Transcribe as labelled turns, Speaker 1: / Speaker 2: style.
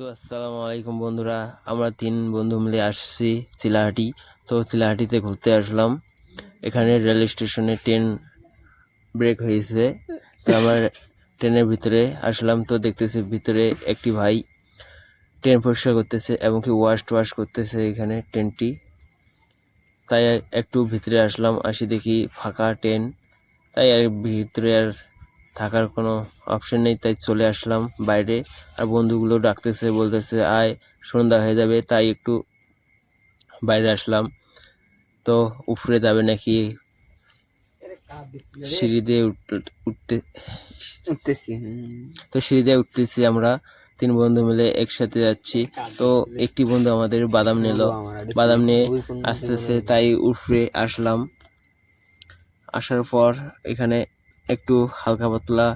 Speaker 1: তো আসসালামু আলাইকুম বন্ধুরা, আমরা তিন বন্ধু মিলে আসছি চিলাহাটি তো চিলাহাটিতে ঘুরতে আসলাম। এখানে রেল স্টেশনে ট্রেন ব্রেক হয়েছে। তো আমরা ট্রেনের ভিতরে আসলাম। তো দেখতেছি ভিতরে একটি ভাই ট্রেন পরিষ্কার করতেছে এবং কি ওয়াশ টোয়াশ করতেছে এখানে ট্রেনটি। তাই একটু ভিতরে আসলাম, আসি দেখি ফাঁকা ট্রেন। তাই আর ভিতরে আর থাকার কোনো অপশন নেই তাই চলে আসলাম বাইরে। আর বন্ধুগুলো ডাকতেছে বলতেছে আয় সন্ধ্যা হয়ে যাবে। তাই একটু বাইরে আসলাম। তো উপরে যাবে নাকি? সিঁড়ি দিয়ে উঠতে
Speaker 2: উঠতেছি।
Speaker 1: তো সিঁড়ি দিয়ে উঠতেছি আমরা তিন বন্ধু মিলে একসাথে যাচ্ছি। তো একটি বন্ধু আমাদের বাদাম নিল। বাদাম নিয়ে আসতেছে তাই উপরে আসলাম। আসার পর এখানে একটু হালকা পাতলা